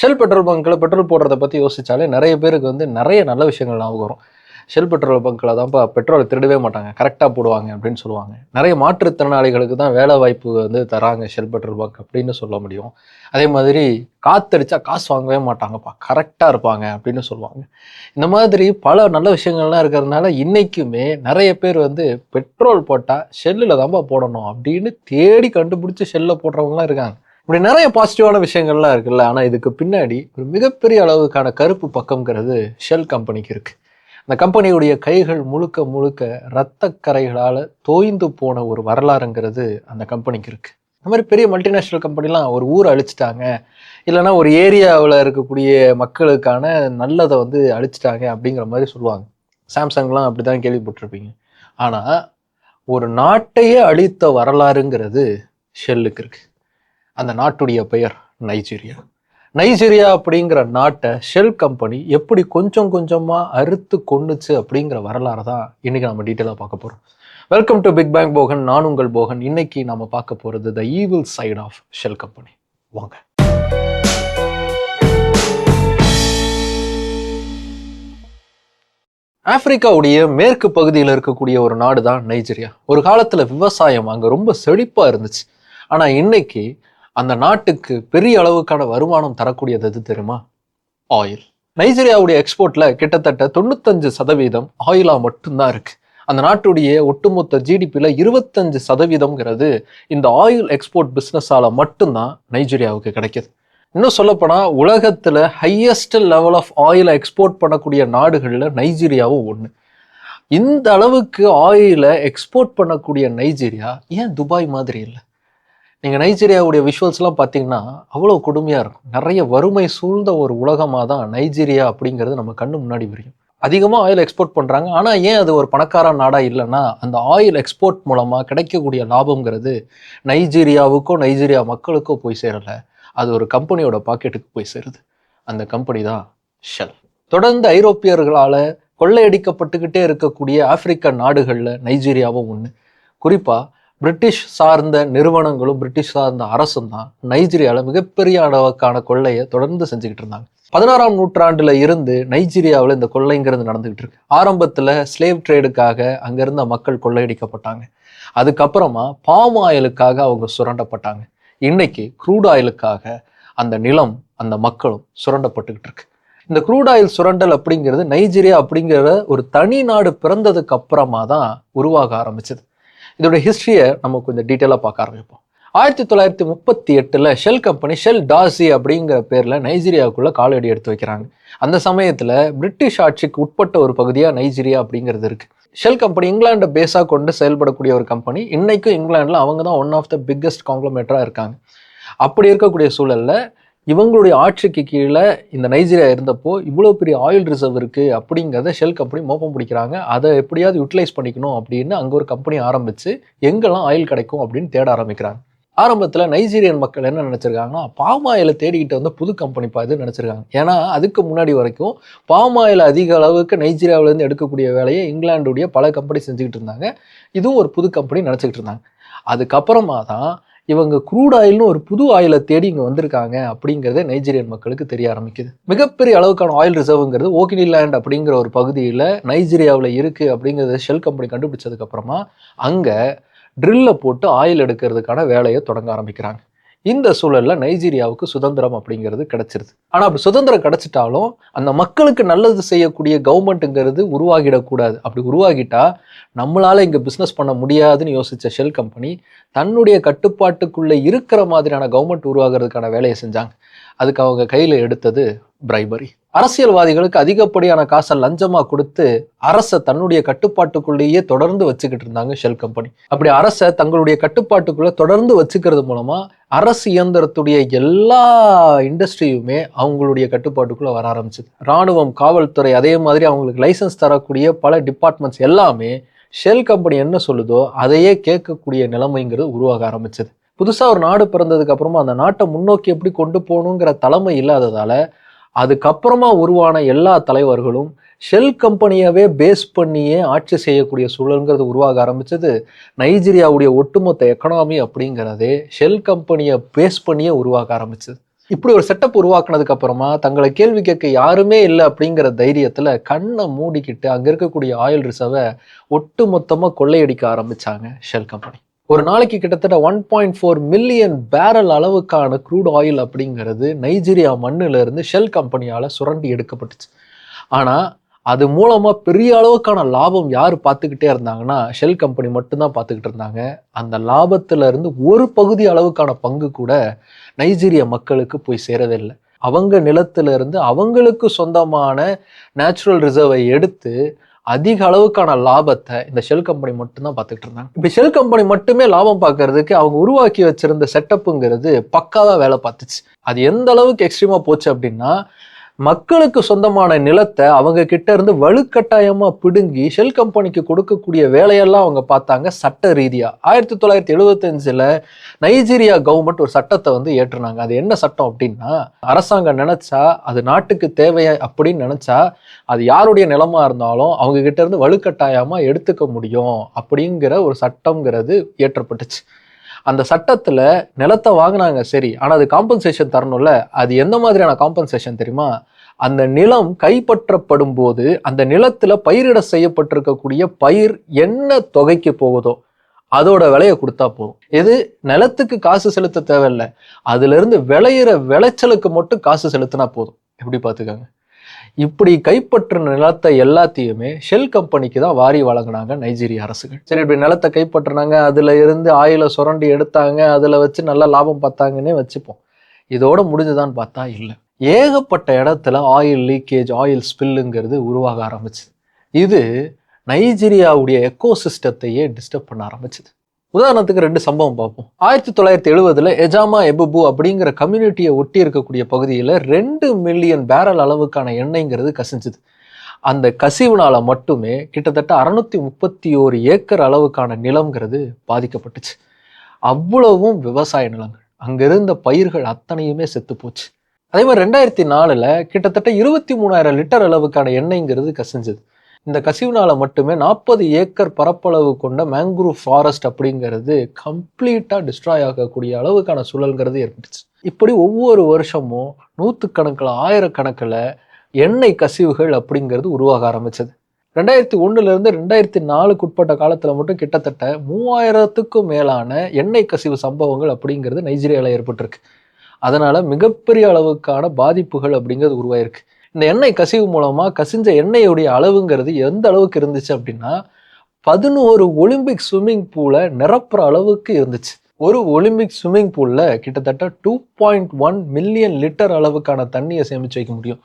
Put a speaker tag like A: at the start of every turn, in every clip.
A: Shell petrol பங்க்கில் petrol போடுறத பற்றி யோசிச்சாலே நிறைய பேருக்கு வந்து நிறைய நல்ல விஷயங்கள் ஞாபகம் வரும். ஷெல் பெட்ரோல் பங்க்கில் தான்ப்பா பெட்ரோல் திருடவே மாட்டாங்க. கரெக்டாக போடுவாங்க அப்படின்னு சொல்லுவாங்க. நிறைய மாற்றுத்திறனாளிகளுக்கு தான் வேலை வாய்ப்பு வந்து தராங்க ஷெல் பெட்ரோல் பங்க் அப்படின்னு சொல்ல முடியும். அதே மாதிரி காத்தடிச்சா காசு வாங்கவே மாட்டாங்கப்பா. கரெக்டாக இருப்பாங்க அப்படின்னு சொல்லுவாங்க. இந்த மாதிரி பல நல்ல விஷயங்கள்லாம் இருக்கிறதுனால இன்றைக்குமே நிறைய பேர் வந்து பெட்ரோல் போட்டால் ஷெல்லில் தான்ப்பா போடணும் அப்படின்னு தேடி கண்டுபிடிச்சி ஷெல்லில் போடுறவங்களாம் இருக்காங்க. இப்படி நிறைய பாசிட்டிவான விஷயங்கள்லாம் இருக்குல்ல. ஆனால் இதுக்கு பின்னாடி ஒரு மிகப்பெரிய அளவுக்கான கருப்பு பக்கம்ங்கிறது ஷெல் கம்பெனிக்கு இருக்குது அந்த கம்பெனியுடைய கைகள் முழுக்க முழுக்க இரத்த கரைகளால் தோய்ந்து போன ஒரு வரலாறுங்கிறது அந்த கம்பெனிக்கு இருக்குது இந்த மாதிரி பெரிய மல்டிநேஷ்னல் கம்பெனிலாம் ஒரு ஊரை அழிச்சிட்டாங்க. இல்லைன்னா ஒரு ஏரியாவில் இருக்கக்கூடிய மக்களுக்கான நல்லதை வந்து அழிச்சிட்டாங்க அப்படிங்கிற மாதிரி சொல்லுவாங்க. சாம்சங்லாம் அப்படி தான் கேள்விப்பட்டிருப்பீங்க. ஆனால் ஒரு நாட்டையே அழித்த வரலாறுங்கிறது ஷெல்லுக்கு இருக்குது அந்த நாட்டுடைய பெயர் நைஜீரியா. நைஜீரியா அப்படிங்கிற நாட்டை ஷெல் கம்பெனி எப்படி கொஞ்சம் கொஞ்சமாக அறுத்து கொண்டுச்சு அப்படிங்கிற வரலாறு தான் இன்னைக்கு நம்ம டீட்டெயிலாக பார்க்க போகிறோம் welcome to big bang Bogan நான் உங்கள் போகன். இன்னைக்கு நம்ம பார்க்க போகிறது the evil side of Shell company வாங்க. ஆப்பிரிக்காவுடைய மேற்கு பகுதியில் இருக்கக்கூடிய ஒரு நாடு தான் நைஜீரியா. ஒரு காலத்தில் விவசாயம் அங்கே ரொம்ப செழிப்பாக இருந்துச்சு. ஆனால் இன்னைக்கு அந்த நாட்டுக்கு பெரிய அளவுக்கான வருமானம் தரக்கூடியது எது தெரியுமா? ஆயில். நைஜீரியாவுடைய எக்ஸ்போர்ட்ல கிட்டத்தட்ட தொண்ணூத்தஞ்சு சதவீதம் ஆயிலா மட்டும்தான் இருக்கு. அந்த நாட்டுடைய ஒட்டுமொத்த ஜிடிபியில் இருபத்தஞ்சு சதவீதம்ங்கிறது இந்த ஆயில் எக்ஸ்போர்ட் பிஸ்னஸால மட்டும்தான் நைஜீரியாவுக்கு கிடைக்குது. இன்னும் சொல்லப்போனால் உலகத்தில் ஹையஸ்ட் லெவல் ஆஃப் ஆயிலை எக்ஸ்போர்ட் பண்ணக்கூடிய நாடுகளில் நைஜீரியாவும் ஒன்று இந்த அளவுக்கு ஆயிலை எக்ஸ்போர்ட் பண்ணக்கூடிய நைஜீரியா ஏன் துபாய் மாதிரி இல்லை? நீங்கள் நைஜீரியாவுடைய விஷுவல்ஸ்லாம் பார்த்தீங்கன்னா அவ்வளோ கொடுமையாக இருக்கும். நிறைய வறுமை சூழ்ந்த ஒரு உலகமாக தான் நைஜீரியா அப்படிங்கிறது நம்ம கண்ணு முன்னாடி வரையும். அதிகமாக ஆயில் எக்ஸ்போர்ட் பண்ணுறாங்க ஆனால் ஏன் அது ஒரு பணக்கார நாடாக இல்லைன்னா அந்த ஆயில் எக்ஸ்போர்ட் மூலமாக கிடைக்கக்கூடிய லாபங்கிறது நைஜீரியாவுக்கோ நைஜீரியா மக்களுக்கோ போய் சேரலை. அது ஒரு கம்பெனியோட பாக்கெட்டுக்கு போய் சேருது. அந்த கம்பெனி தான் ஷெல் தொடர்ந்து ஐரோப்பியர்களால் கொள்ளையடிக்கப்பட்டுக்கிட்டே இருக்கக்கூடிய ஆப்பிரிக்க நாடுகளில் நைஜீரியாவும் ஒன்று குறிப்பாக பிரிட்டிஷ் சார்ந்த நிறுவனங்களும் பிரிட்டிஷ் சார்ந்த அரசும் தான் நைஜீரியாவில் மிகப்பெரிய அளவுக்கான கொள்ளையை தொடர்ந்து செஞ்சுக்கிட்டு இருந்தாங்க. பதினாறாம் நூற்றாண்டுல இருந்து நைஜீரியாவில் இந்த கொள்ளைங்கிறது நடந்துகிட்டு இருக்கு. ஆரம்பத்தில் ஸ்லேவ் ட்ரேடுக்காக அங்கிருந்த மக்கள் கொள்ளையடிக்கப்பட்டாங்க. அதுக்கப்புறமா பாம் ஆயிலுக்காக அவங்க சுரண்டப்பட்டாங்க. இன்னைக்கு க்ரூட் ஆயிலுக்காக அந்த நிலம் அந்த மக்களும் சுரண்டப்பட்டுக்கிட்டு இருக்கு. இந்த க்ரூட் ஆயில் சுரண்டல் அப்படிங்கிறது நைஜீரியா அப்படிங்கிற ஒரு தனி நாடு பிறந்ததுக்கு அப்புறமா தான் உருவாக ஆரம்பிச்சது. இதோட ஹிஸ்ட்ரியை நம்ம கொஞ்சம் டீட்டெயிலாக பார்க்க ஆரம்பிப்போம். ஆயிரத்தி தொள்ளாயிரத்தி முப்பத்தி எட்டில் ஷெல் கம்பெனி ஷெல் டாசி அப்படிங்கிற பேரில் நைஜீரியாவுக்குள்ளே காலடி எடுத்து வைக்கிறாங்க. அந்த சமயத்தில் பிரிட்டிஷ் ஆட்சிக்கு உட்பட்ட ஒரு பகுதியாக நைஜீரியா அப்படிங்கிறது இருக்குது ஷெல் கம்பெனி இங்கிலாண்டை பேஸாக கொண்டு செயல்படக்கூடிய ஒரு கம்பெனி இன்றைக்கும் இங்கிலாண்டில் அவங்க தான் ஒன் ஆஃப் த பிக்கஸ்ட் காம்ப்ளமேட்டராக இருக்காங்க. அப்படி இருக்கக்கூடிய சூழலில் இவங்களுடைய ஆட்சிக்கு கீழே இந்த நைஜீரியா இருந்தப்போ இவ்வளோ பெரிய ஆயில் ரிசர்வ் இருக்குது அப்படிங்கிறத ஷெல் கம்பெனி மோப்பம் பிடிக்கிறாங்க. அதை எப்படியாவது யூட்டிலைஸ் பண்ணிக்கணும் அப்படின்னு அங்கே ஒரு கம்பெனி ஆரம்பித்து எங்கெல்லாம் ஆயில் கிடைக்கும் அப்படின்னு தேட ஆரம்பிக்கிறாங்க. ஆரம்பத்தில் நைஜீரியன் மக்கள் என்ன நினச்சிருக்காங்கன்னா பாம் ஆயிலை தேடிக்கிட்டு வந்து புது கம்பெனி இது நினச்சிருக்காங்க. ஏன்னா அதுக்கு முன்னாடி வரைக்கும் பாம் அதிக அளவுக்கு நைஜீரியாவிலேருந்து எடுக்கக்கூடிய வேலையை இங்கிலாண்டுடைய பல கம்பெனி செஞ்சுக்கிட்டு இருந்தாங்க. இதுவும் ஒரு புது கம்பெனி நினச்சிக்கிட்டு இருந்தாங்க. அதுக்கப்புறமா தான் இவங்க க்ரூட் ஆயில்னு ஒரு புது ஆயிலை தேடி இங்கே வந்திருக்காங்க அப்படிங்கிறத நைஜீரியன் மக்களுக்கு தெரிய ஆரம்பிக்குது. மிகப்பெரிய அளவுக்கான ஆயில் ரிசர்வ்ங்கிறது ஓகினிலேண்ட் அப்படிங்கிற ஒரு பகுதியில் நைஜீரியாவில் இருக்குது அப்படிங்கிறத ஷெல் கம்பெனி கண்டுபிடிச்சதுக்கப்புறமா அங்கே ட்ரில்லை போட்டு ஆயில் எடுக்கிறதுக்கான வேலையை தொடங்க ஆரம்பிக்கிறாங்க. இந்த சூழல்ல நைஜீரியாவுக்கு சுதந்திரம் அப்படிங்கிறது கிடைச்சிருது. ஆனால் அப்படி சுதந்திரம் கிடைச்சிட்டாலும் அந்த மக்களுக்கு நல்லது செய்யக்கூடிய கவர்மெண்ட்டுங்கிறது உருவாகிடக்கூடாது. அப்படி உருவாகிட்டா நம்மளால இங்கே பிஸ்னஸ் பண்ண முடியாதுன்னு யோசிச்ச ஷெல் கம்பெனி தன்னுடைய கட்டுப்பாட்டுக்குள்ளே இருக்கிற மாதிரியான கவர்மெண்ட் உருவாகிறதுக்கான வேலையை செஞ்சாங்க. அதுக்கு அவங்க கையில் எடுத்தது பிரைபரி அரசியல்வாதிகளுக்கு அதிகப்படியான காசை லஞ்சமாக கொடுத்து அரசை தன்னுடைய கட்டுப்பாட்டுக்குள்ளேயே தொடர்ந்து வச்சுக்கிட்டு இருந்தாங்க ஷெல் கம்பெனி. அப்படி அரசை தங்களுடைய கட்டுப்பாட்டுக்குள்ளே தொடர்ந்து வச்சுக்கிறது மூலமாக அரசு இயந்திரத்துடைய எல்லா இண்டஸ்ட்ரியுமே அவங்களுடைய கட்டுப்பாட்டுக்குள்ளே வர ஆரம்பிச்சது. ராணுவம் காவல்துறை அதே மாதிரி அவங்களுக்கு லைசன்ஸ் தரக்கூடிய பல டிபார்ட்மெண்ட்ஸ் எல்லாமே ஷெல் கம்பெனி என்ன சொல்லுதோ அதையே கேட்கக்கூடிய நிலைமைங்கிறது உருவாக ஆரம்பிச்சது. புதுசாக ஒரு நாடு பிறந்ததுக்கு அப்புறமா அந்த நாட்டை முன்னோக்கி எப்படி கொண்டு போகணுங்கிற தலைமை இல்லாததால அதுக்கப்புறமா உருவான எல்லா தலைவர்களும் ஷெல் கம்பெனியவே பேஸ் பண்ணியே ஆட்சி செய்யக்கூடிய சூழலுங்கிறது உருவாக ஆரம்பிச்சது. நைஜீரியாவுடைய ஒட்டுமொத்த எக்கனாமி அப்படிங்கிறதே ஷெல் கம்பெனியை பேஸ் பண்ணியே உருவாக ஆரம்பிச்சது. இப்படி ஒரு செட்டப் உருவாக்குனதுக்கு அப்புறமா தங்களை கேள்வி கேட்க யாருமே இல்லை அப்படிங்கிற தைரியத்தில் கண்ணை மூடிக்கிட்டு அங்கே இருக்கக்கூடிய ஆயில் ரிசர்வை ஒட்டுமொத்தமாக கொள்ளையடிக்க ஆரம்பித்தாங்க ஷெல் கம்பெனி. ஒரு நாளைக்கு கிட்டத்தட்ட one point four million barrel அளவுக்கான க்ரூட் ஆயில் அப்படிங்கிறது நைஜீரியா மண்ணிலிருந்து ஷெல் கம்பெனியால் சுரண்டி எடுக்கப்பட்டுச்சு. ஆனால் அது மூலமாக பெரிய அளவுக்கான லாபம் யார் பார்த்துக்கிட்டே இருந்தாங்கன்னா ஷெல் கம்பெனி மட்டும்தான் பார்த்துக்கிட்டு இருந்தாங்க. அந்த லாபத்திலிருந்து ஒரு பகுதி அளவுக்கான பங்கு கூட நைஜீரிய மக்களுக்கு போய் சேரவே இல்லை அவங்க நிலத்திலிருந்து அவங்களுக்கு சொந்தமான நேச்சுரல் ரிசர்வை எடுத்து அதிக அளவுக்கான லாபத்தை இந்த ஷெல் கம்பெனி மட்டும்தான் பார்த்துக்கிட்டு இருந்தாங்க. இப்போ ஷெல் கம்பெனி மட்டுமே லாபம் பார்க்கறதுக்கு அவங்க உருவாக்கி வச்சிருந்த செட்டப்புங்கிறது பக்காவாக வேலை பார்த்துச்சு. அது எந்த அளவுக்கு எக்ஸ்ட்ரீமாக போச்சு அப்படின்னா மக்களுக்கு சொந்தமான நிலத்தை அவங்க கிட்ட இருந்து வலுக்கட்டாயமாக பிடுங்கி ஷெல் கம்பெனிக்கு கொடுக்கக்கூடிய வேலையெல்லாம் அவங்க பார்த்தாங்க சட்ட ரீதியாக ஆயிரத்தி தொள்ளாயிரத்தி எழுபத்தஞ்சில் நைஜீரியா கவர்மெண்ட் ஒரு சட்டத்தை வந்து ஏற்றுனாங்க. அது என்ன சட்டம் அப்படின்னா அரசாங்கம் நினச்சா அது நாட்டுக்கு தேவையா அப்படின்னு நினச்சா அது யாருடைய நிலமாக இருந்தாலும் அவங்க கிட்ட இருந்து வலுக்கட்டாயமாக எடுத்துக்க முடியும் அப்படிங்கிற ஒரு சட்டம்ங்கிறது ஏற்றப்பட்டுச்சு அந்த சட்டத்தில் நிலத்தை வாங்கினாங்க சரி. ஆனால் அது காம்பன்சேஷன் தரணும்ல. அது எந்த மாதிரியான காம்பன்சேஷன் தெரியுமா? அந்த நிலம் கைப்பற்றப்படும் போது அந்த நிலத்தில் பயிரிட செய்யப்பட்டிருக்கக்கூடிய பயிர் என்ன தொகைக்கு போகுதோ அதோட விலையை கொடுத்தா போதும். இது நிலத்துக்கு காசு செலுத்த தேவையில்லை. அதுலேருந்து விளையிற விளைச்சலுக்கு மட்டும் காசு செலுத்தினா போதும். எப்படி பார்த்துக்கோங்க. இப்படி கைப்பற்றின நிலத்தை எல்லாத்தையுமே ஷெல் கம்பெனிக்கு தான் வாரி வழங்கினாங்க நைஜீரிய அரசுகள். சரி இப்படி நிலத்தை கைப்பற்றினாங்க அதுல இருந்து ஆயில சுரண்டி எடுத்தாங்க அதுல வச்சு நல்ல லாபம் பார்த்தாங்கன்னே வச்சுப்போம். இதோட முடிஞ்சுதான் பார்த்தா இல்லை. ஏகப்பட்ட இடத்துல ஆயில் லீக்கேஜ் ஆயில் ஸ்பில்லுங்கிறது உருவாக ஆரம்பிச்சு இது நைஜீரியாவுடைய எக்கோசிஸ்டத்தையே டிஸ்டர்ப் பண்ண ஆரம்பிச்சுது. உதாரணத்துக்கு ரெண்டு சம்பவம் பார்ப்போம். ஆயிரத்தி தொள்ளாயிரத்தி எழுபதுல எஜாமா எபுபு அப்படிங்கிற கம்யூனிட்டியை ஒட்டி இருக்கக்கூடிய பகுதியில் ரெண்டு மில்லியன் பேரல் அளவுக்கான எண்ணெய்ங்கிறது கசிஞ்சுது. அந்த கசிவுனால மட்டுமே கிட்டத்தட்ட அறுநூத்தி முப்பத்தி ஓரு ஏக்கர் அளவுக்கான நிலம்ங்கிறது பாதிக்கப்பட்டுச்சு. அவ்வளவும் விவசாய நிலங்கள். அங்க இருந்த பயிர்கள் அத்தனையுமே செத்து போச்சு. அதே மாதிரி ரெண்டாயிரத்தி நாலுல கிட்டத்தட்ட இருபத்தி மூணாயிரம் லிட்டர் அளவுக்கான எண்ணெய்ங்கிறது கசிஞ்சது. இந்த கசிவுனால மட்டுமே நாற்பது ஏக்கர் பரப்பளவு கொண்ட மேங்க்ரூவ் ஃபாரஸ்ட் அப்படிங்கிறது கம்ப்ளீட்டாக டிஸ்ட்ராய் ஆகக்கூடிய அளவுக்கான சூழல்ங்கிறது ஏற்பட்டுச்சு. இப்படி ஒவ்வொரு வருஷமும் நூற்றுக்கணக்கில் ஆயிரக்கணக்கில் எண்ணெய் கசிவுகள் அப்படிங்கிறது உருவாக ஆரம்பிச்சது. ரெண்டாயிரத்தி ஒன்றுலேருந்து ரெண்டாயிரத்தி நாலுக்கு உட்பட்ட காலத்தில் மட்டும் கிட்டத்தட்ட மூவாயிரத்துக்கும் மேலான எண்ணெய் கசிவு சம்பவங்கள் அப்படிங்கிறது நைஜீரியாவில் ஏற்பட்டிருக்கு. அதனால் மிகப்பெரிய அளவுக்கான பாதிப்புகள் அப்படிங்கிறது உருவாயிருக்கு. இந்த எண்ணெய் கசிவு மூலமாக கசிஞ்ச எண்ணெயுடைய அளவுங்கிறது எந்த அளவுக்கு இருந்துச்சு அப்படின்னா பதினோரு ஒலிம்பிக் ஸ்விம்மிங் பூலை நிரப்புற அளவுக்கு இருந்துச்சு. ஒரு ஒலிம்பிக் ஸ்விம்மிங் பூலில் கிட்டத்தட்ட two point one million litre அளவுக்கான தண்ணியை சேமித்து வைக்க முடியும்.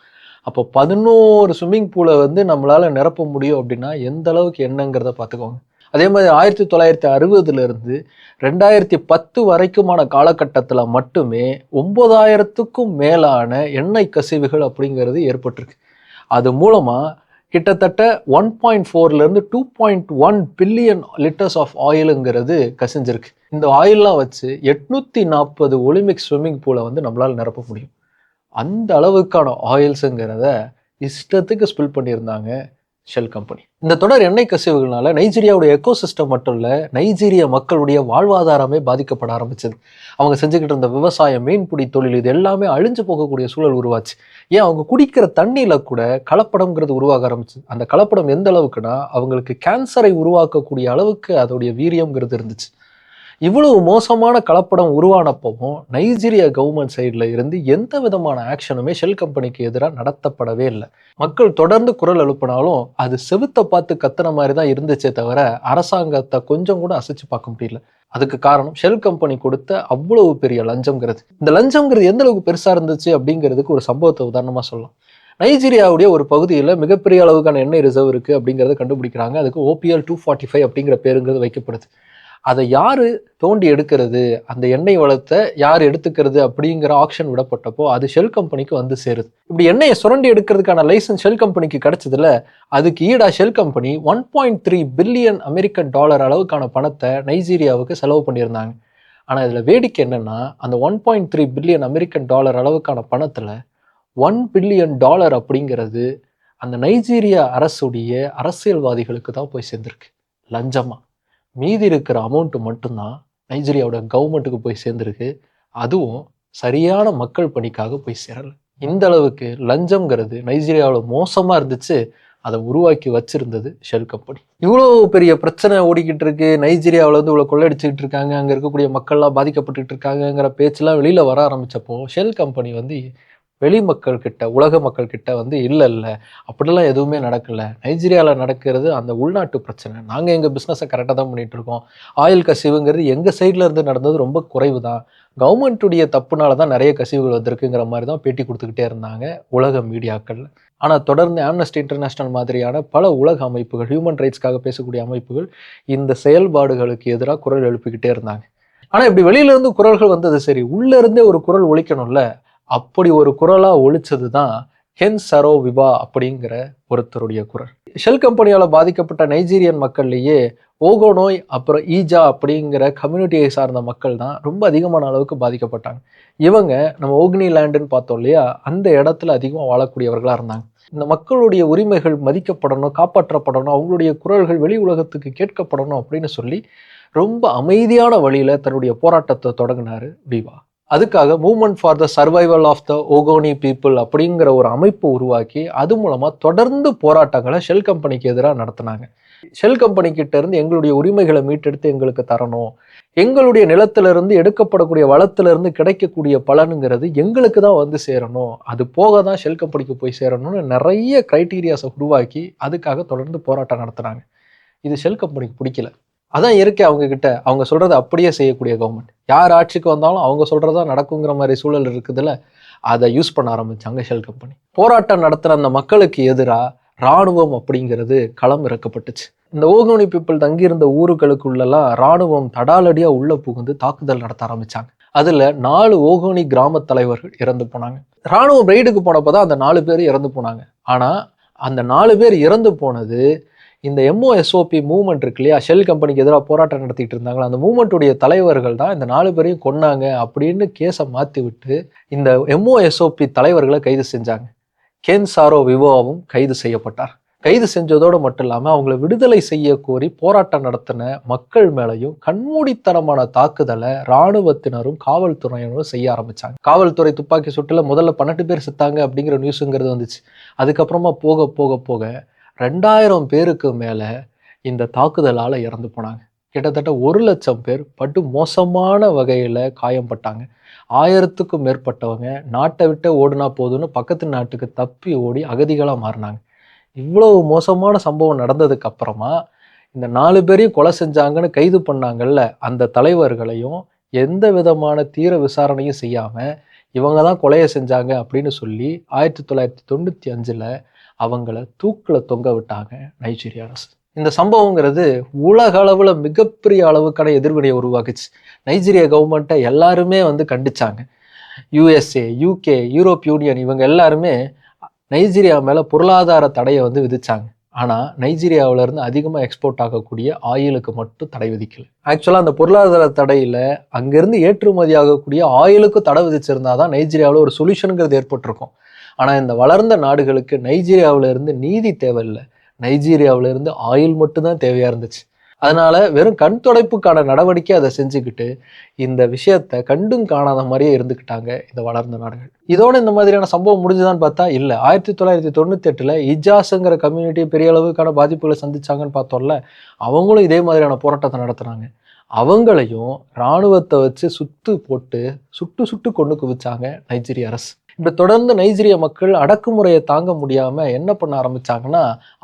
A: அப்போ பதினோரு ஸ்விம்மிங் பூலை வந்து நம்மளால் நிரப்ப முடியும் அப்படின்னா எந்த அளவுக்கு என்னங்கிறத பார்த்துக்கோங்க. அதே மாதிரி ஆயிரத்தி தொள்ளாயிரத்தி அறுபதுலேருந்து ரெண்டாயிரத்தி பத்து வரைக்குமான காலகட்டத்தில் மட்டுமே ஒம்பதாயிரத்துக்கும் மேலான எண்ணெய் கசிவுகள் அப்படிங்கிறது ஏற்பட்டிருக்கு. அது மூலமாக கிட்டத்தட்ட one point ஃபோர்லேருந்து two point one billion litres of ஆயிலுங்கிறது கசிஞ்சிருக்கு. இந்த ஆயிலெலாம் வச்சு எட்நூற்றி நாற்பது ஒலிம்பிக் ஸ்விம்மிங் பூலை வந்து நம்மளால் நிரப்ப முடியும். அந்த அளவுக்கான ஆயில்ஸுங்கிறத இஷ்டத்துக்கு ஸ்பில் பண்ணியிருந்தாங்க. Shell company. இந்த தொடர் எண்ணெய் கசிவுகள்னால நைஜீரியாவுடைய எக்கோ சிஸ்டம் மட்டும் இல்லை நைஜீரிய மக்களுடைய வாழ்வாதாரமே பாதிக்கப்பட ஆரம்பிச்சது. அவங்க செஞ்சுக்கிட்டு இருந்த விவசாயம் மீன்பிடி தொழில் இது எல்லாமே அழிஞ்சு போகக்கூடிய சூழல் உருவாச்சு. ஏன்? அவங்க குடிக்கிற தண்ணியில் கூட கலப்படம்ங்கிறது உருவாக ஆரம்பிச்சு. அந்த கலப்படம் எந்த அளவுக்குன்னா அவங்களுக்கு கேன்சரை உருவாக்கக்கூடிய அளவுக்கு அதோடைய வீரியம்ங்கிறது இருந்துச்சு. இவ்வளவு மோசமான கலப்படம் உருவானப்பவும் நைஜீரியா கவர்மெண்ட் சைடில் இருந்து எந்த விதமான ஆக்ஷனுமே ஷெல் கம்பெனிக்கு எதிராக நடத்தப்படவே இல்லை. மக்கள் தொடர்ந்து குரல் எழுப்பினாலும் அது செவுத்த பார்த்து கத்துன மாதிரி தான் இருந்துச்சே தவிர அரசாங்கத்தை கொஞ்சம் கூட அசைச்சு பார்க்க முடியல. அதுக்கு காரணம் ஷெல் கம்பெனி கொடுத்த அவ்வளவு பெரிய லஞ்சம்ங்கிறது. இந்த லஞ்சம்ங்கிறது எந்த அளவுக்கு பெருசாக இருந்துச்சு அப்படிங்கிறதுக்கு ஒரு சம்பவத்தை உதாரணமாக சொல்லலாம். நைஜீரியாவுடைய ஒரு பகுதியில் மிகப்பெரிய அளவுக்கான எண்ணெய் ரிசர்வ் இருக்குது அப்படிங்கிறத கண்டுபிடிக்கிறாங்க. அதுக்கு ஓபிஎல் டூ ஃபார்ட்டி ஃபைவ் அப்படிங்கிற பேருங்கிறது வைக்கப்படுது. அதை யார் தோண்டி எடுக்கிறது? அந்த எண்ணெய் வளத்தை யார் எடுத்துக்கிறது அப்படிங்கிற ஆப்ஷன் விடப்பட்டப்போ அது ஷெல் கம்பெனிக்கு வந்து சேருது. இப்படி எண்ணெயை சுரண்டி எடுக்கிறதுக்கான லைசன்ஸ் ஷெல் கம்பெனிக்கு கிடைச்சதுல அதுக்கு ஈடா Shell company one point three billion American dollar அளவுக்கான பணத்தை நைஜீரியாவுக்கு செலவு பண்ணியிருந்தாங்க. ஆனால் இதில் வேடிக்கை என்னென்னா அந்த one point three billion American dollar அளவுக்கான பணத்தில் ஒன் பில்லியன் டாலர் அப்படிங்கிறது அந்த நைஜீரியா அரசுடைய அரசியல்வாதிகளுக்கு தான் போய் சேர்ந்திருக்கு. லஞ்சமாக மீதி இருக்கிற அமௌண்ட் மட்டும்தான் நைஜீரியாவோட கவர்மெண்ட்டுக்கு போய் சேர்ந்துருக்கு. அதுவும் சரியான மக்கள் பணிக்காக போய் சேரல. இந்த அளவுக்கு லஞ்சம்ங்கிறது நைஜீரியாவில் மோசமாக இருந்துச்சு. அதை உருவாக்கி வச்சிருந்தது ஷெல் கம்பெனி. இவ்வளோ பெரிய பிரச்சனை ஓடிக்கிட்டு இருக்கு. நைஜீரியாவில் வந்து இவ்வளோ கொள்ளடிச்சுக்கிட்டு இருக்காங்க. அங்கே இருக்கக்கூடிய மக்கள்லாம் பாதிக்கப்பட்டுட்டு இருக்காங்கங்கிற பேச்செல்லாம் வெளியில் வர ஆரம்பித்தப்போ ஷெல் கம்பெனி வந்து வெளி மக்கள் கிட்ட உலக மக்கள் கிட்ட வந்து இல்லை இல்லை அப்படிலாம் எதுவுமே நடக்கலை. நைஜீரியாவில் நடக்கிறது அந்த உள்நாட்டு பிரச்சனை. நாங்கள் எங்கள் பிஸ்னஸை கரெக்டாக தான் பண்ணிகிட்டு இருக்கோம். ஆயில் கசிவுங்கிறது எங்கள் சைடில் இருந்து நடந்தது ரொம்ப குறைவு தான். கவர்மெண்ட்டுடைய தப்புனால தான் நிறைய கசிவுகள் வந்திருக்குங்கிற மாதிரி தான் பேட்டி கொடுத்துக்கிட்டே இருந்தாங்க உலக மீடியாக்கள். ஆனால் தொடர்ந்து ஆம்னஸ்டி இன்டர்நேஷனல் மாதிரியான பல உலக அமைப்புகள் ஹியூமன் ரைட்ஸ்க்காக பேசக்கூடிய அமைப்புகள் இந்த செயல்பாடுகளுக்கு எதிராக குரல் எழுப்பிக்கிட்டே இருந்தாங்க. ஆனால் இப்படி வெளியிலேருந்து குரல்கள் வந்தது சரி உள்ளேருந்தே ஒரு குரல் ஒழிக்கணும்ல அப்படி ஒரு குரலாக ஒழிச்சது தான் ஹென் சரோ விவா அப்படிங்கிற ஒருத்தருடைய குரல். ஷெல் கம்பெனியால் பாதிக்கப்பட்ட நைஜீரியன் மக்கள்லேயே ஓகோ நோய் அப்புறம் ஈஜா அப்படிங்கிற கம்யூனிட்டியை சார்ந்த மக்கள் தான் ரொம்ப அதிகமான அளவுக்கு பாதிக்கப்பட்டாங்க. இவங்க நம்ம ஓக்னி லேண்டுன்னு பார்த்தோம் இல்லையா? அந்த இடத்துல அதிகமாக வாழக்கூடியவர்களாக இருந்தாங்க. இந்த மக்களுடைய உரிமைகள் மதிக்கப்படணும் காப்பாற்றப்படணும் அவங்களுடைய குரல்கள் வெளி உலகத்துக்கு கேட்கப்படணும் அப்படின்னு சொல்லி ரொம்ப அமைதியான வழியில் தன்னுடைய போராட்டத்தை தொடங்கினார் விவா. அதுக்காக movement for the survival of the Ogoni people அப்படிங்கிற ஒரு அமைப்பு உருவாக்கி அது மூலமாக தொடர்ந்து போராட்டங்களை ஷெல் கம்பெனிக்கு எதிராக நடத்தினாங்க. ஷெல் கம்பெனி கிட்ட இருந்து எங்களுடைய உரிமைகளை மீட்டெடுத்து எங்களுக்கு தரணும். எங்களுடைய நிலத்திலிருந்து எடுக்கப்படக்கூடிய வளத்திலிருந்து கிடைக்கக்கூடிய பலனுங்கிறது எங்களுக்கு தான் வந்து சேரணும். அது போக தான் ஷெல் கம்பெனிக்கு போய் சேரணும்னு நிறைய க்ரைட்டீரியாஸை உருவாக்கி அதுக்காக தொடர்ந்து போராட்டம் நடத்துனாங்க. இது ஷெல் கம்பெனிக்கு பிடிக்கல. அதான் இயற்கை அவங்க கிட்ட அவங்க சொல்றதை அப்படியே செய்யக்கூடிய கவர்மெண்ட் யார் ஆட்சிக்கு வந்தாலும் அவங்க சொல்றதா நடக்குங்கிற மாதிரி சூழல் இருக்குதுல்ல அதை யூஸ் பண்ண ஆரம்பிச்சாங்க ஷெல் கம்பெனி போராட்டம் நடத்துற அந்த மக்களுக்கு எதிராக ராணுவம் அப்படிங்கிறது களம் இறக்கப்பட்டுச்சு. இந்த ஓகோனி பீப்புள் தங்கியிருந்த ஊருகளுக்குள்ளெல்லாம் ராணுவம் தடாலடியாக உள்ள புகுந்து தாக்குதல் நடத்த ஆரம்பிச்சாங்க. அதில் நாலு ஓகோனி கிராம தலைவர்கள் இறந்து போனாங்க. ராணுவம் ரெய்டுக்கு போனப்பதான் அந்த நாலு பேர் இறந்து போனாங்க. ஆனால் அந்த நாலு பேர் இறந்து போனது இந்த எம்ஓஎஸ்ஓபி மூவ்மெண்ட் இருக்கு இல்லையா? ஷெல் கம்பெனிக்கு எதிராக போராட்டம் நடத்திட்டு இருந்தாங்களா? அந்த மூவ்மெண்ட்டுடைய தலைவர்கள் தான் இந்த நாலு பேரையும் கொன்னாங்க அப்படின்னு கேஸை மாற்றி விட்டு இந்த எம்ஓஎஸ்ஓபி தலைவர்களை கைது செஞ்சாங்க. கேன் சாரோ விவோவும் கைது செய்யப்பட்டார். கைது செஞ்சதோடு மட்டும் இல்லாமல் அவங்கள விடுதலை செய்ய கோரி போராட்டம் நடத்தின மக்கள் மேலையும் கண்மூடித்தனமான தாக்குதலை இராணுவத்தினரும் காவல்துறையினரும் செய்ய ஆரம்பித்தாங்க காவல்துறை துப்பாக்கி சுட்டில் முதல்ல பன்னெண்டு பேர் செத்தாங்க அப்படிங்கிற நியூஸுங்கிறது வந்துச்சு. அதுக்கப்புறமா போக போக போக ரெண்டாயிரம் பேருக்கு மேலே இந்த தாக்குதலால் இறந்து போனாங்க. கிட்டத்தட்ட ஒரு லட்சம் பேர் பட்டு மோசமான வகையில் காயம்பட்டாங்க ஆயிரத்துக்கும் மேற்பட்டவங்க நாட்டை விட்டு ஓடுனா போதும்னு பக்கத்து நாட்டுக்கு தப்பி ஓடி அகதிகளாக மாறினாங்க. இவ்வளவு மோசமான சம்பவம் நடந்ததுக்கு அப்புறமா இந்த நாலு பேரையும் கொலை செஞ்சாங்கன்னு கைது பண்ணாங்கல்ல அந்த தலைவர்களையும் எந்த விதமான தீர விசாரணையும் செய்யாமல் இவங்க தான் கொலையை செஞ்சாங்க அப்படின்னு சொல்லி ஆயிரத்தி தொள்ளாயிரத்தி தொண்ணூற்றி அஞ்சில் அவங்கள தூக்கில் தொங்க விட்டாங்க நைஜீரியா அரசு. இந்த சம்பவங்கிறது உலக அளவில் மிகப்பெரிய அளவுக்கான எதிர்வினையை உருவாக்குச்சு. நைஜீரியா கவர்மெண்ட்டை எல்லாருமே வந்து கண்டிச்சாங்க. யூஎஸ்ஏ யூகே யூரோப் யூனியன் இவங்க எல்லாருமே நைஜீரியா மேலே பொருளாதார தடையை வந்து விதிச்சாங்க. ஆனால் நைஜீரியாவிலேருந்து அதிகமாக எக்ஸ்போர்ட் ஆகக்கூடிய ஆயிலுக்கு மட்டும் தடை விதிக்கல. ஆக்சுவலாக அந்த பொருளாதார தடையில் அங்கேருந்து ஏற்றுமதி ஆகக்கூடிய ஆயிலுக்கு தடை விதிச்சிருந்தா தான் நைஜீரியாவில் ஒரு சொல்யூஷனுங்கிறது ஏற்பட்டிருக்கும். ஆனால் இந்த வளர்ந்த நாடுகளுக்கு நைஜீரியாவிலேருந்து நீதி தேவையில்லை. நைஜீரியாவிலேருந்து ஆயில் மட்டும்தான் தேவையாக இருந்துச்சு. அதனால வெறும் கண் துடைப்புக்கான நடவடிக்கை அதை செஞ்சுக்கிட்டு இந்த விஷயத்த கண்டும் காணாத மாதிரியே இருந்துக்கிட்டாங்க இந்த வளர்ந்த நாடுகள். இதோட இந்த மாதிரியான சம்பவம் முடிஞ்சுதான்னு பார்த்தா இல்லை. ஆயிரத்தி தொள்ளாயிரத்தி தொண்ணூத்தி எட்டுல இஜாஸுங்கிற கம்யூனிட்டி பெரிய அளவுக்கான பாதிப்புகளை சந்திச்சாங்கன்னு பார்த்தோம்ல அவங்களும் இதே மாதிரியான போராட்டத்தை நடத்துனாங்க. அவங்களையும் இராணுவத்தை வச்சு சுத்து போட்டு சுட்டு சுட்டு கொண்டு குவிச்சாங்க நைஜீரிய அரசு. இப்படி தொடர்ந்து நைஜீரிய மக்கள் அடக்குமுறையை தாங்க முடியாமல் என்ன பண்ண ஆரம்பித்தாங்கன்னா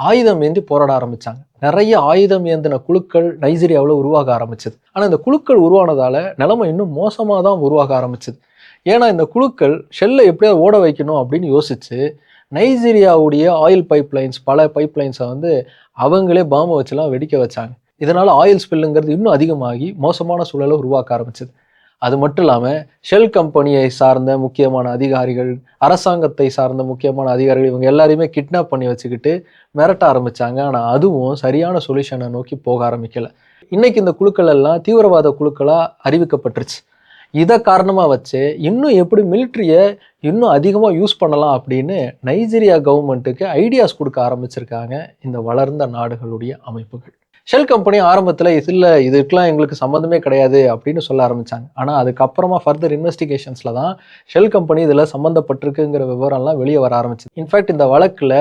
A: ஆயுதம் ஏந்தி போராட ஆரம்பிச்சாங்க. நிறைய ஆயுதம் ஏந்தின குழுக்கள் நைஜீரியாவில் உருவாக ஆரம்பிச்சது. ஆனால் இந்த குழுக்கள் உருவானதால் நிலைமை இன்னும் மோசமாக தான் உருவாக ஆரம்பிச்சது. ஏன்னா இந்த குழுக்கள் ஷெல்லை எப்படியாவது ஓட வைக்கணும் அப்படின்னு யோசிச்சு நைஜீரியாவுடைய ஆயில் பைப்லைன்ஸ் பல பைப்லைன்ஸை வந்து அவங்களே பாம்பை வச்சுலாம் வெடிக்க வச்சாங்க. இதனால் ஆயில் ஸ்பில்லுங்கிறது இன்னும் அதிகமாகி மோசமான சூழலை உருவாக்க ஆரம்பிச்சது. அது மட்டும் இல்லாமல் ஷெல் கம்பெனியை சார்ந்த முக்கியமான அதிகாரிகள் அரசாங்கத்தை சார்ந்த முக்கியமான அதிகாரிகள் இவங்க எல்லாரையுமே கிட்னாப் பண்ணி வச்சுக்கிட்டு மிரட்ட ஆரம்பித்தாங்க ஆனால் அதுவும் சரியான சொல்யூஷனை நோக்கி போக ஆரம்பிக்கலை. இன்னைக்கு இந்த குழுக்கள் எல்லாம் தீவிரவாத குழுக்களாக அறிவிக்கப்பட்டுருச்சு. இதை காரணமாக வச்சு இன்னும் எப்படி மிலிட்ரியை இன்னும் அதிகமாக யூஸ் பண்ணலாம் அப்படின்னு நைஜீரியா கவர்மெண்ட்டுக்கு ஐடியாஸ் கொடுக்க ஆரம்பிச்சிருக்காங்க இந்த வளர்ந்த நாடுகளுடைய அமைப்புகள். ஷெல் கம்பெனி ஆரம்பத்தில் இது இல்லை இதுக்கெலாம் எங்களுக்கு சம்மந்தமே கிடையாது அப்படின்னு சொல்ல ஆரம்பித்தாங்க ஆனால் அதுக்கப்புறமா ஃபர்தர் இன்வெஸ்டிகேஷன்ஸில் தான் ஷெல் கம்பெனி இதில் சம்மந்தப்பட்டிருக்குங்கிற விவரம்லாம் வெளியே வர ஆரம்பிச்சு இன்ஃபேக்ட் இந்த வழக்கில்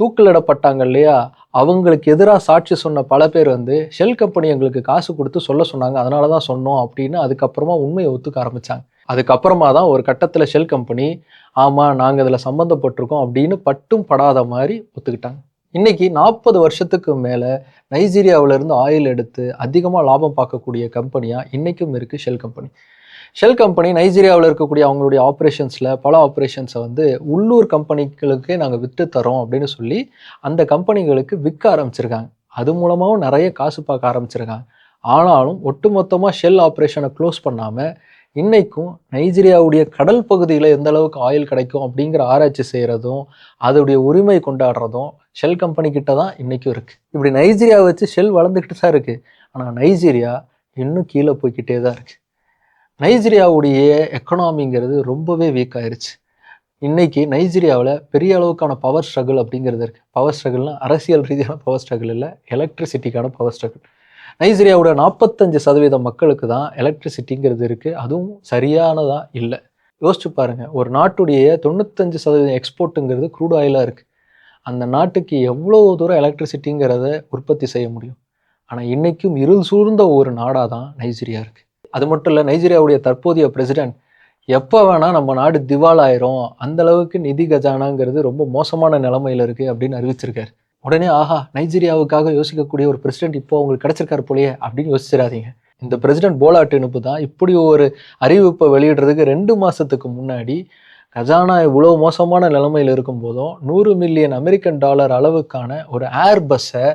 A: தூக்கிலிடப்பட்டாங்க இல்லையா? அவங்களுக்கு எதிராக சாட்சி சொன்ன பல பேர் வந்து ஷெல் கம்பெனி எங்களுக்கு காசு கொடுத்து சொல்ல சொன்னாங்க. அதனால தான் சொன்னோம் அப்படின்னு அதுக்கப்புறமா உண்மையை ஒத்துக்க ஆரம்பித்தாங்க அதுக்கப்புறமா தான் ஒரு கட்டத்தில் ஷெல் கம்பெனி ஆமாம் நாங்கள் இதில் சம்மந்தப்பட்டிருக்கோம் அப்படின்னு பட்டும் படாத மாதிரி ஒத்துக்கிட்டாங்க. இன்னைக்கு நாற்பது வருஷத்துக்கு மேலே நைஜீரியாவிலேருந்து ஆயில் எடுத்து அதிகமாக லாபம் பார்க்கக்கூடிய கம்பெனியாக இன்றைக்கும் இருக்குது ஷெல் கம்பெனி. ஷெல் கம்பெனி நைஜீரியாவில் இருக்கக்கூடிய அவங்களுடைய ஆப்ரேஷன்ஸில் பல ஆப்ரேஷன்ஸை வந்து உள்ளூர் கம்பெனிகளுக்கே நாங்கள் விற்று தரோம் அப்படின்னு சொல்லி அந்த கம்பெனிகளுக்கு விற்க ஆரம்பிச்சிருக்காங்க. அது மூலமாகவும் நிறைய காசு பார்க்க ஆரம்பிச்சிருக்காங்க. ஆனாலும் ஒட்டுமொத்தமாக ஷெல் ஆப்ரேஷனை க்ளோஸ் பண்ணாமல் இன்னைக்கும் நைஜீரியாவுடைய கடல் பகுதியில் எந்த அளவுக்கு ஆயில் கிடைக்கும் அப்படிங்கிற ஆராய்ச்சி செய்கிறதும் அதோடைய உரிமை கொண்டாடுறதும் ஷெல் கம்பெனி கிட்ட தான் இன்றைக்கும் இருக்குது இப்படி நைஜீரியா வச்சு ஷெல் வளர்ந்துக்கிட்டு தான் இருக்குது ஆனால் நைஜீரியா இன்னும் கீழே போய்கிட்டே தான் இருக்குது நைஜீரியாவுடைய எக்கனாமிங்கிறது ரொம்பவே வீக் ஆயிடுச்சு இன்றைக்கி நைஜீரியாவில் பெரிய அளவுக்கான பவர் ஸ்ட்ரகிள் அப்படிங்கிறது இருக்குது பவர் ஸ்ட்ரகிள்னால் அரசியல் ரீதியான பவர் ஸ்ட்ரகிள் இல்லை எலக்ட்ரிசிட்டிக்கான பவர் ஸ்ட்ரகிள் நைஜீரியாவோட நாற்பத்தஞ்சு சதவீதம் மக்களுக்கு தான் எலக்ட்ரிசிட்டிங்கிறது இருக்குது அதுவும் சரியானதாக இல்லை. யோசிச்சு பாருங்கள் ஒரு நாட்டுடைய தொண்ணூத்தஞ்சு சதவீதம் எக்ஸ்போர்ட்டுங்கிறது க்ரூட் ஆயிலாக இருக்குது அந்த நாட்டுக்கு எவ்வளோ தூரம் எலக்ட்ரிசிட்டிங்கிறத உற்பத்தி செய்ய முடியும்? ஆனால் இன்றைக்கும் இருள் சூழ்ந்த ஒரு நாடாக தான் நைஜீரியா இருக்குது அது மட்டும் இல்லை நைஜீரியாவுடைய தற்போதைய பிரசிடென்ட் எப்போ வேணால் நம்ம நாடு திவாலாயிரும். அந்தளவுக்கு அந்த அளவுக்கு நிதி கஜானாங்கிறது ரொம்ப மோசமான நிலமையில் இருக்குது அப்படின்னு அறிவிச்சிருக்காரு. உடனே ஆஹா நைஜீரியாவுக்காக யோசிக்கக்கூடிய ஒரு பிரசிடென்ட் இப்போ அவங்களுக்கு கிடைச்சிருக்காரு போலயே அப்படின்னு யோசிச்சிடாதீங்க. இந்த பிரசிடென்ட் போலா டினுப்பு தான். இப்படி ஒரு அறிவிப்பை வெளியிடுறதுக்கு ரெண்டு மாதத்துக்கு முன்னாடி கஜானா இவ்வளோ மோசமான நிலைமையில் இருக்கும் போதும் நூறு மில்லியன் அமெரிக்கன் டாலர் அளவுக்கான ஒரு ஏர் பஸ்ஸை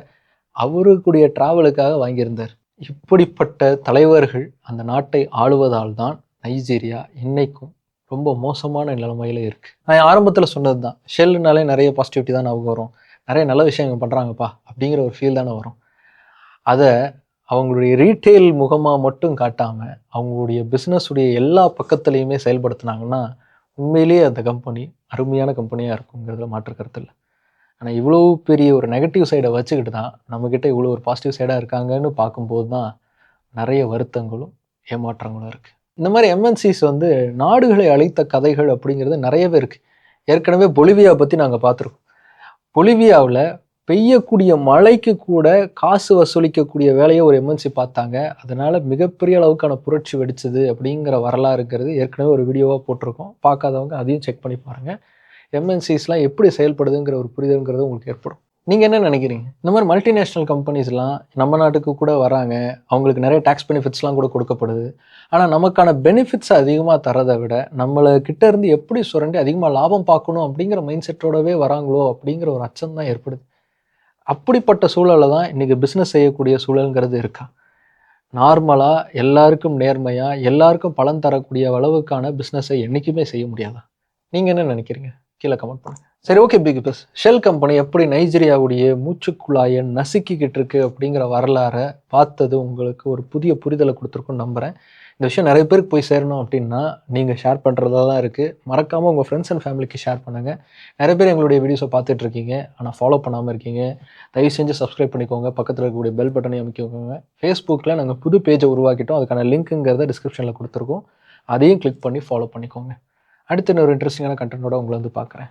A: அவருக்குடைய டிராவலுக்காக வாங்கியிருந்தார். இப்படிப்பட்ட தலைவர்கள் அந்த நாட்டை ஆளுவதால் தான் நைஜீரியா இன்னைக்கும் ரொம்ப மோசமான நிலைமையில இருக்கு. நான் ஆரம்பத்தில் சொன்னது தான் ஷெல்லுனாலே நிறைய பாசிட்டிவிட்டி தான் நமக்கு வரும். நிறைய நல்ல விஷயங்கள் பண்ணுறாங்கப்பா அப்படிங்கிற ஒரு ஃபீல் தானே வரும். அதை அவங்களுடைய ரீட்டெயில் முகமாக மட்டும் காட்டாமல் அவங்களுடைய பிஸ்னஸுடைய எல்லா பக்கத்துலேயுமே செயல்படுத்துனாங்கன்னா உண்மையிலேயே அந்த கம்பெனி அருமையான கம்பெனியாக இருக்குங்கிறதுல மாற்று கருத்து இல்லை. ஆனால் இவ்வளோ பெரிய ஒரு நெகட்டிவ் சைடை வச்சுக்கிட்டு தான் நம்மக்கிட்ட இவ்வளோ ஒரு பாசிட்டிவ் சைடாக இருக்காங்கன்னு பார்க்கும்போது தான் நிறைய வருத்தங்களும் ஏமாற்றங்களும் இருக்குது இந்த மாதிரி எம்என்சிஸ் வந்து நாடுகளை அழைத்த கதைகள் அப்படிங்கிறது நிறையவே இருக்குது ஏற்கனவே பொலிவியா பற்றி நாங்கள் பார்த்துருக்கோம். பொலிவியாவில் பெய்யக்கூடிய மழைக்கு கூட காசு வசூலிக்கக்கூடிய வேலையை ஒரு எம்என்சி பார்த்தாங்க. அதனால் மிகப்பெரிய அளவுக்கான புரட்சி வெடிச்சது அப்படிங்கிற வரலாறு இருக்கிறது. ஏற்கனவே ஒரு வீடியோவாக போட்டிருக்கோம். பார்க்காதவங்க அதையும் செக் பண்ணி பாருங்கள் எம்என்சிஸ்லாம் எப்படி செயல்படுதுங்கிற ஒரு புரிதல்ங்கிறது உங்களுக்கு ஏற்படும். நீங்கள் என்ன நினைக்கிறீங்க? இந்த மாதிரி மல்டிநேஷ்னல் கம்பெனிஸ்லாம் நம்ம நாட்டுக்கு கூட வராங்க. அவங்களுக்கு நிறைய டேக்ஸ் பெனிஃபிட்ஸ்லாம் கூட கொடுக்கப்படுது. ஆனால் நமக்கான பெனிஃபிட்ஸ் அதிகமாக தரதை விட நம்மளை கிட்டேருந்து எப்படி சுரண்டி அதிகமாக லாபம் பார்க்கணும் அப்படிங்கிற மைண்ட் செட்டோடவே வராங்களோ அப்படிங்கிற ஒரு அச்சம் தான் ஏற்படுது. அப்படிப்பட்ட சூழலில் தான் இன்றைக்கி பிஸ்னஸ் செய்யக்கூடிய சூழலுங்கிறது இருக்கா? நார்மலாக எல்லாருக்கும் நேர்மையாக எல்லாருக்கும் பலன் தரக்கூடிய அளவுக்கான பிஸ்னஸை என்றைக்குமே செய்ய முடியாதா? நீங்கள் என்ன நினைக்கிறீங்க? கீழே கமெண்ட் பண்ணுங்க. சரி okay big boss Shell company எப்படி நைஜீரியாவுடைய மூச்சுக்குழாயை நசுக்கிக்கிட்டு இருக்கு அப்படிங்கிற வரலாறை பார்த்தது உங்களுக்கு ஒரு புதிய புரிதலை கொடுத்துருக்குன்னு நம்புகிறேன் இந்த விஷயம் நிறைய பேருக்கு போய் சேரணும் அப்படின்னா நீங்கள் ஷேர் பண்ணுறதா தான் இருக்குது மறக்காமல் உங்கள் ஃப்ரெண்ட்ஸ் அண்ட் ஃபேமிலிக்கு ஷேர் பண்ணுங்கள் நிறைய பேர் எங்களுடைய வீடியோஸை பார்த்துட்ருக்கீங்க ஆனால் ஃபாலோ பண்ணாமல் இருக்கீங்க. தயவு செஞ்சு சப்ஸ்கிரைப் பண்ணிக்கோங்க. பக்கத்தில் இருக்கக்கூடிய பெல் பட்டனை அமைக்கோங்க ஃபேஸ்புக்கில் நாங்கள் புது பேஜை உருவாக்கிட்டோம். அதுக்கான லிங்க்குங்கிறத டிஸ்கிரிப்ஷனில் கொடுத்துருக்கோம். அதையும் கிளிக் பண்ணி ஃபாலோ பண்ணிக்கோங்க. அடுத்து இன்னொரு இன்ட்ரெஸ்டிங்கான கண்டென்ட்டோட உங்களை வந்து பார்க்குறேன்.